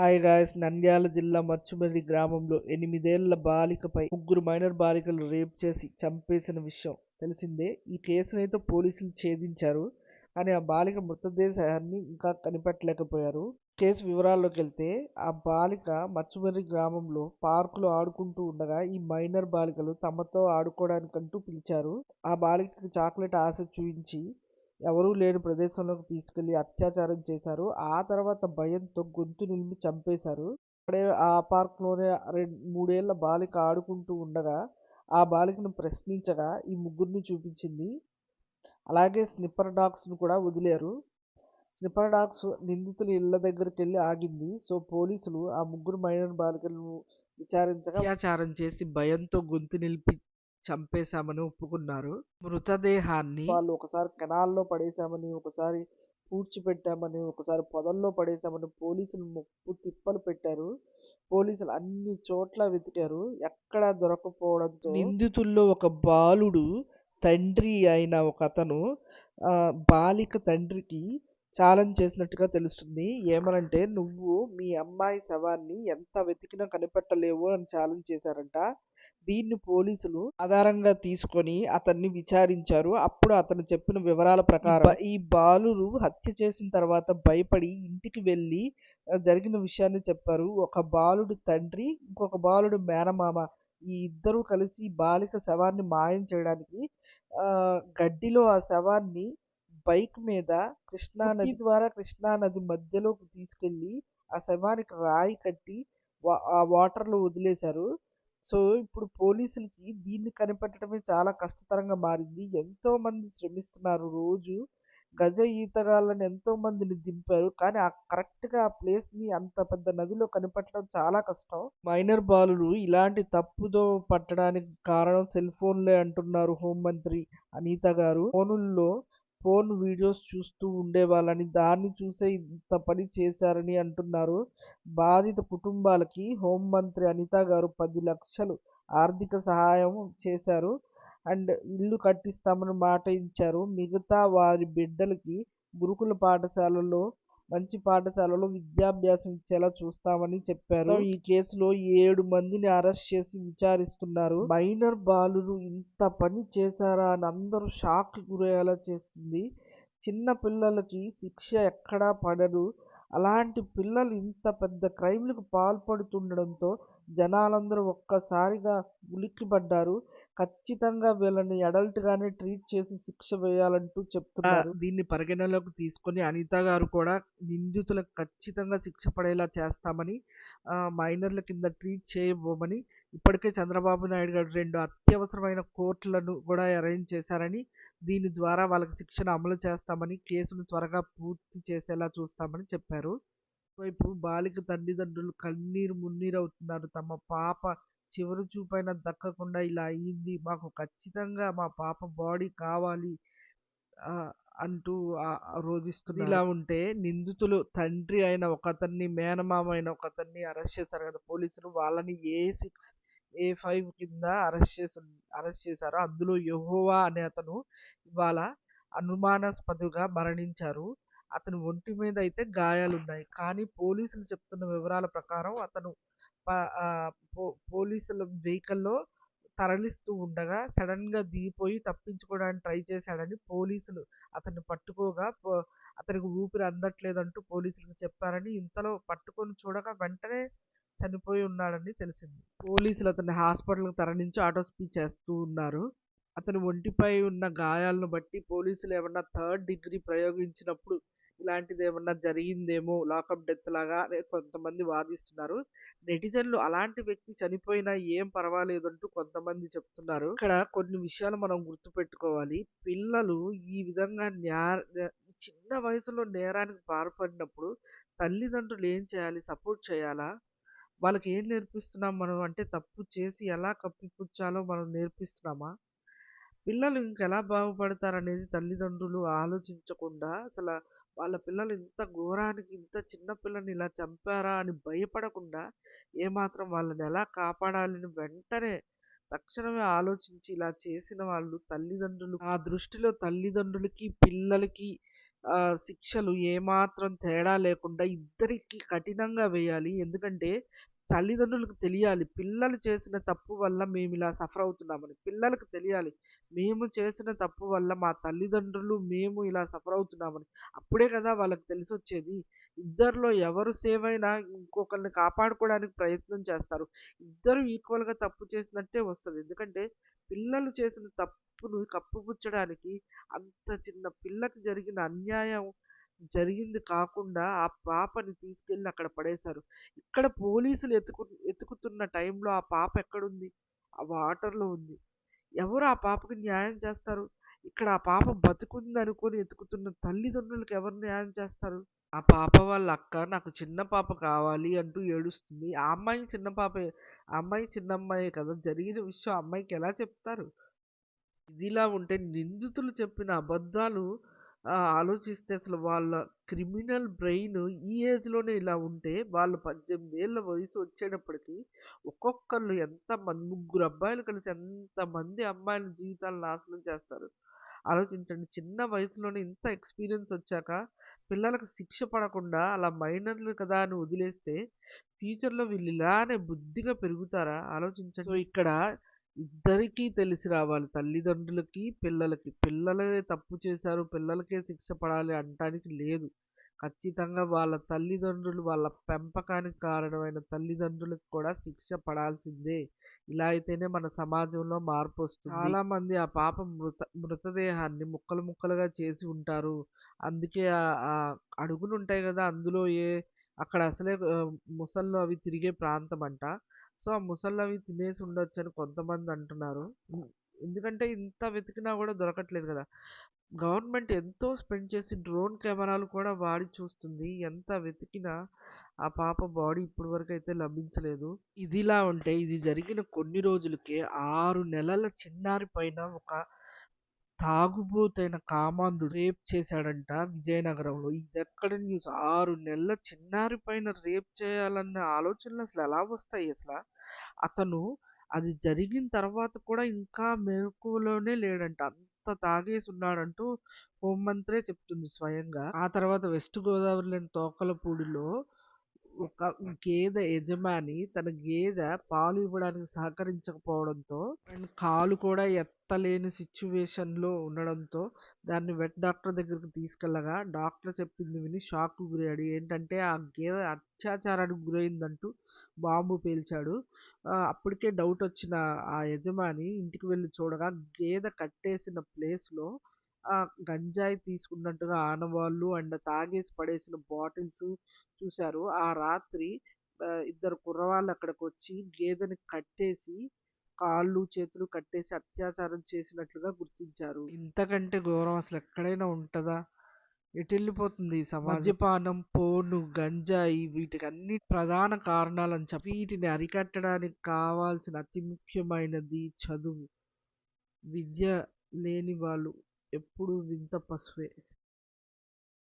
Hi guys Nandyal జిల్లా మచ్చుమర్రి గ్రామంలో ఎనిమిదేళ్ళ బాలికపై ముగ్గురు మైనర్ బాలికలు రేప్ చేసి చంపేసిన విషయం తెలిసిందే. ఈ కేసునైతే పోలీసులు ఛేదించారు కానీ ఆ బాలిక మృతదేశాన్ని ఇంకా కనిపెట్టలేకపోయారు. కేసు వివరాల్లోకి వెళ్తే ఆ బాలిక మచ్చుమర్రి గ్రామంలో పార్కులో ఆడుకుంటూ ఉండగా ఈ మైనర్ బాలికలు తమతో ఆడుకోవడానికంటూ పిలిచారు. ఆ బాలికకి చాక్లెట్ ఆశ చూపించి ఎవరూ లేని ప్రదేశంలోకి తీసుకెళ్ళి అత్యాచారం చేశారు. ఆ తర్వాత భయంతో గొంతు నిలిమి చంపేశారు. అక్కడే ఆ పార్క్లోనే రెండు మూడేళ్ళ బాలిక ఆడుకుంటూ ఉండగా ఆ బాలికను ప్రశ్నించగా ఈ ముగ్గురిని చూపించింది. అలాగే స్నిప్పర్ డాగ్స్ను కూడా వదిలేరు. స్నిప్పర్ డాగ్స్ నిందితులు ఇళ్ళ దగ్గరికి వెళ్ళి ఆగింది. సో పోలీసులు ఆ ముగ్గురు మైనర్ బాలికలను విచారించగా అత్యాచారం చేసి భయంతో గొంతు నిలిపి చంపేశామని ఒప్పుకున్నారు. మృతదేహాన్ని వాళ్ళు ఒకసారి కెనాల్లో పడేశామని ఒకసారి పూడ్చిపెట్టామని ఒకసారి పొదల్లో పడేశామని పోలీసులు ముప్పు తిప్పలు పెట్టారు. పోలీసులు అన్ని చోట్ల వెతికారు. ఎక్కడా దొరకపోవడంతో నిందితుల్లో ఒక బాలుడు తండ్రి అయిన ఒక అతను ఆ, బాలిక తండ్రికి ఛాలెంజ్ చేసినట్టుగా తెలుస్తుంది. ఏమనంటే నువ్వు మీ అమ్మాయి శవాన్ని ఎంత వెతికినా కనిపెట్టలేవు అని ఛాలెంజ్ చేశారంట. దీన్ని పోలీసులు ఆధారంగా తీసుకొని అతన్ని విచారించారు. అప్పుడు అతను చెప్పిన వివరాల ప్రకారం ఈ బాలురు హత్య చేసిన తర్వాత భయపడి ఇంటికి వెళ్ళి జరిగిన విషయాన్ని చెప్పారు. ఒక బాలుడు తండ్రి ఇంకొక బాలుడు మేనమామ ఈ ఇద్దరు కలిసి బాలిక శవాన్ని మాయం చేయడానికి ఆ, గడ్డిలో ఆ శవాన్ని బైక్ మీద కృష్ణా నది ద్వారా కృష్ణా నది మధ్యలోకి తీసుకెళ్ళి ఆ శవానికి రాయి కట్టి వా- ఆ వాటర్లో వదిలేశారు. సో ఇప్పుడు పోలీసులకి దీన్ని కనిపెట్టడమే చాలా కష్టతరంగా మారింది. ఎంతో మంది శ్రమిస్తున్నారు రోజు. గజ ఈతగాళ్ళని ఎంతో మందిని దింపారు. కానీ ఆ కరెక్ట్గా ఆ ప్లేస్ని అంత పెద్ద నదిలో కనిపెట్టడం చాలా కష్టం. మైనర్ బాలురు ఇలాంటి తప్పుదో పట్టడానికి కారణం సెల్ ఫోన్లే అంటున్నారు హోంమంత్రి అనిత గారు. ఫోనుల్లో ఫోన్ వీడియోస్ చూస్తూ ఉండేవాళ్ళని దాన్ని చూసే ఇంత పని చేశారని అంటున్నారు. బాధిత కుటుంబాలకి హోంమంత్రి అనిత గారు పది లక్షలు ఆర్థిక సహాయం చేశారు అండ్ ఇల్లు కట్టిస్తామని మాట ఇచ్చారు. మిగతా వారి బిడ్డలకి గురుకుల పాఠశాలలో మంచి పాఠశాలలో విద్యాభ్యాసం ఇచ్చేలా చూస్తామని చెప్పారు. ఈ కేసులో ఏడు మందిని అరెస్ట్ చేసి విచారిస్తున్నారు. మైనర్ బాలురు ఇంత పని చేశారా అని అందరూ షాక్ గురయ్యేలా చేస్తుంది. చిన్న పిల్లలకి శిక్ష ఎక్కడా పడదు. అలాంటి పిల్లలు ఇంత పెద్ద క్రైమ్లకు పాల్పడుతుండడంతో జనాలందరూ ఒక్కసారిగా ఉలిక్కిపడ్డారు. ఖచ్చితంగా వీళ్ళని అడల్ట్ గానే ట్రీట్ చేసి శిక్ష వేయాలంటూ చెప్తున్నారు. దీన్ని పరిగణలోకి తీసుకొని అనిత గారు కూడా నిందితులకు ఖచ్చితంగా శిక్ష పడేలా చేస్తామని మైనర్ల కింద ట్రీట్ చేయబోమని ఇప్పటికే చంద్రబాబు నాయుడు గారు రెండు అత్యవసరమైన కోర్టులను కూడా అరేంజ్ చేశారని దీని ద్వారా వాళ్ళకి శిక్షణ అమలు చేస్తామని కేసును త్వరగా పూర్తి చేసేలా చూస్తామని చెప్పారు. వైపు బాలిక తల్లిదండ్రులు కన్నీరు మున్నీరు అవుతున్నారు. తమ పాప చివరి చూపైనా దక్కకుండా ఇలా అయ్యింది మాకు ఖచ్చితంగా మా పాప బాడీ కావాలి అంటూ ఆ- రోధిస్తున్నారు ఇలా ఉంటే నిందితులు తండ్రి అయిన ఒకతన్ని మేనమామ అయిన ఒకతన్ని అరెస్ట్ చేశారు కదా పోలీసులు. వాళ్ళని ఏ సిక్స్ ఏ ఫైవ్ కింద అరెస్ట్ చేసి అరెస్ట్ చేశారు అందులో యహోవా అనే అతను ఇవాళ అనుమానాస్పదగా మరణించారు. అతని ఒంటి మీద అయితే గాయాలున్నాయి. కానీ పోలీసులు చెప్తున్న వివరాల ప్రకారం అతను పో- పోలీసుల వెహికల్లో తరలిస్తూ ఉండగా సడన్గా దిగిపోయి తప్పించుకోవడానికి ట్రై చేశాడని పోలీసులు అతన్ని పట్టుకోగా పో- అతనికి ఊపిరి అందట్లేదంటూ పోలీసులకు చెప్పారని ఇంతలో పట్టుకొని చూడగా వెంటనే చనిపోయి ఉన్నాడని తెలిసింది. పోలీసులు అతన్ని హాస్పిటల్కి తరలించి ఆటోస్పీ చేస్తూ ఉన్నారు. అతని ఒంటిపై ఉన్న గాయాలను బట్టి పోలీసులు ఏమన్నా థర్డ్ డిగ్రీ ప్రయోగించినప్పుడు ఇలాంటిది ఏమన్నా జరిగిందేమో లాకప్ డెత్ లాగా కొంతమంది వాదిస్తున్నారు. నెటిజన్లు అలాంటి వ్యక్తి చనిపోయినా ఏం పర్వాలేదంటూ కొంతమంది చెప్తున్నారు. ఇక్కడ కొన్ని విషయాలు మనం గుర్తుపెట్టుకోవాలి. పిల్లలు ఈ విధంగా చిన్న వయసులో నేరానికి పాల్పడినప్పుడు తల్లిదండ్రులు ఏం చేయాలి? సపోర్ట్ చేయాలా? వాళ్ళకి ఏం నేర్పిస్తున్నాం మనం? అంటే తప్పు చేసి ఎలా కప్పిపుచ్చాలో మనం నేర్పిస్తున్నామా? పిల్లలు ఇంకెలా బాగుపడతారనేది తల్లిదండ్రులు ఆలోచించకుండా అసలు వాళ్ళ పిల్లలు ఇంత ఘోరానికి ఇంత చిన్న పిల్లని ఇలా చంపారా అని భయపడకుండా ఏమాత్రం వాళ్ళని ఎలా కాపాడాలని వెంటనే తక్షణమే ఆలోచించి ఇలా చేసిన వాళ్ళు తల్లిదండ్రులు ఆ దృష్టిలో తల్లిదండ్రులకి పిల్లలకి శిక్షలు ఏమాత్రం తేడా లేకుండా ఇద్దరికీ కఠినంగా వేయాలి. ఎందుకంటే తల్లిదండ్రులకు తెలియాలి. పిల్లలు చేసిన తప్పు వల్ల మేము ఇలా సఫర్ అవుతున్నామని. పిల్లలకు తెలియాలి. మేము చేసిన తప్పు వల్ల మా తల్లిదండ్రులు, మేము ఇలా సఫర్ అవుతున్నామని. అప్పుడే కదా వాళ్ళకి తెలిసొచ్చేది. ఇద్దరిలో ఎవరు సేవ్ అయినా ఇంకొకరిని కాపాడుకోవడానికి ప్రయత్నం చేస్తారు. ఇద్దరు ఈక్వల్‌గా తప్పు చేసినట్టే వస్తుంది ఎందుకంటే పిల్లలు చేసిన తప్పును కప్పుపుచ్చడానికి అంత చిన్న పిల్లకి జరిగిన అన్యాయం జరిగింది కాకుండా ఆ పాపని తీసుకెళ్ళి అక్కడ పడేశారు. ఇక్కడ పోలీసులు ఎతుకు ఎతుకుతున్న టైంలో ఆ పాప ఎక్కడుంది? ఆ వాటర్‌లో ఉంది. ఎవరు ఆ పాపకి న్యాయం చేస్తారు? ఇక్కడ ఆ పాప బతికుందనుకోని ఎతుకుతున్న తల్లిదండ్రులకు ఎవరు న్యాయం చేస్తారు? ఆ పాప వాళ్ళ అక్క నాకు చిన్న పాప కావాలి అంటూ ఏడుస్తుంది. ఆ అమ్మాయి చిన్న పాపే. ఆ అమ్మాయి చిన్న అమ్మాయే కదా! జరిగిన విషయం ఆ అమ్మాయికి ఎలా చెప్తారు? ఇదిలా ఉంటే నిందితులు చెప్పిన అబద్ధాలు ఆలోచిస్తే అసలు వాళ్ళ క్రిమినల్ బ్రెయిన్ ఈ ఏజ్‌లోనే ఇలా ఉంటే వాళ్ళు పద్దెనిమిది ఏళ్ళ వయసు వచ్చేటప్పటికి ఒక్కొక్కళ్ళు ఎంతమంది ముగ్గురు అబ్బాయిలు కలిసి ఎంతమంది అమ్మాయిల జీవితాలను నాశనం చేస్తారు. ఆలోచించండి. చిన్న వయసులోనే ఇంత ఎక్స్‌పీరియన్స్ వచ్చాక పిల్లలకు శిక్ష పడకుండా అలా మైనర్‌లు కదా అని వదిలేస్తే ఫ్యూచర్‌లో వీళ్ళు ఇలానే బుద్ధిగా పెరుగుతారా? ఆలోచించండి. సో, ఇక్కడ ఇద్దరికీ తెలిసి రావాలి. తల్లిదండ్రులకి, పిల్లలకి. పిల్లలే తప్పు చేశారు, పిల్లలకే శిక్ష పడాలి అనటానికి లేదు. ఖచ్చితంగా వాళ్ళ తల్లిదండ్రులు, వాళ్ళ పెంపకానికి కారణమైన తల్లిదండ్రులకు కూడా శిక్ష పడాల్సిందే. ఇలా అయితేనే మన సమాజంలో మార్పు వస్తుంది చాలామంది ఆ పాప మృత మృతదేహాన్ని ముక్కలు ముక్కలుగా చేసి ఉంటారు. అందుకే ఆ అడుగులు ఉంటాయి కదా అందులో ఏ అక్కడ అసలే ముసళ్ళు అవి తిరిగే ప్రాంతం అంట సో, ఆ మొసళ్ళు అవి తినేసి ఉండొచ్చని కొంతమంది అంటున్నారు. ఎందుకంటే ఇంత వెతికినా గూడా దొరకట్లేదు గదా! గవర్నమెంట్ ఎంతో స్పెండ్ చేసి డ్రోన్ కెమెరాలు కూడా వాడి చూస్తుంది. ఎంత వెతికినా ఆ పాప బాడీ ఇప్పటి వరకైతే లభించలేదు. ఇదిలా ఉంటే ఇది జరిగిన కొన్ని రోజులకే 6 నెలల చిన్నారి పైన ఒక తాగుబోతైన కామాంధుడు రేప్ చేశాడంట విజయనగరంలో. ఇదెక్కడి న్యూస్? ఆరు నెలల చిన్నారి పైన రేప్ చేయాలన్న ఆలోచనలు అసలు ఎలా వస్తాయి అసలు అతను అది జరిగిన తర్వాత కూడా ఇంకా మెలకువలోనే లేడంట. అంత తాగేసి ఉన్నాడంటూ హోంమంత్రే చెప్తుంది స్వయంగా. ఆ తర్వాత వెస్ట్ గోదావరిలోని తోకలపూడిలో ఒక గేదె యజమాని తన గేదె పాలు ఇవ్వడానికి సహకరించకపోవడంతో అండ్ కాలు కూడా ఎత్తలేని సిట్యుయేషన్‌లో ఉండడంతో దాన్ని వెట్ డాక్టర్ దగ్గరికి తీసుకెళ్ళగా డాక్టర్ చెప్పింది విని షాక్‌కు గురయ్యాడు. ఏంటంటే ఆ గేదె అత్యాచారానికి గురైందంటూ బాంబు పేల్చాడు. అప్పటికే డౌట్ వచ్చిన ఆ యజమాని ఇంటికి వెళ్ళి చూడగా గేదె కట్టేసిన ప్లేస్‌లో గంజాయి తీసుకున్నట్టుగా ఆనవాళ్ళు అండ్ తాగేసి పడేసిన బాటిల్స్ చూశారు. ఆ రాత్రి ఇద్దరు కుర్రవాళ్ళు అక్కడికొచ్చి గేదెని కట్టేసి కాళ్ళు, చేతులు కట్టేసి అత్యాచారం చేసినట్లుగా గుర్తించారు. ఇంతకంటే ఘోరం అసలు ఎక్కడైనా ఉంటదా? ఎటెళ్ళిపోతుంది ఈ సమాజం? మద్యపానం, పోర్న్, గంజాయి వీటికన్ని ప్రధాన కారణాలని చెప్పి వీటిని అరికట్టడానికి కావాల్సిన అతి ముఖ్యమైనది చదువు. విద్య లేని వాళ్ళు ఎప్పుడూ వింత పశువే.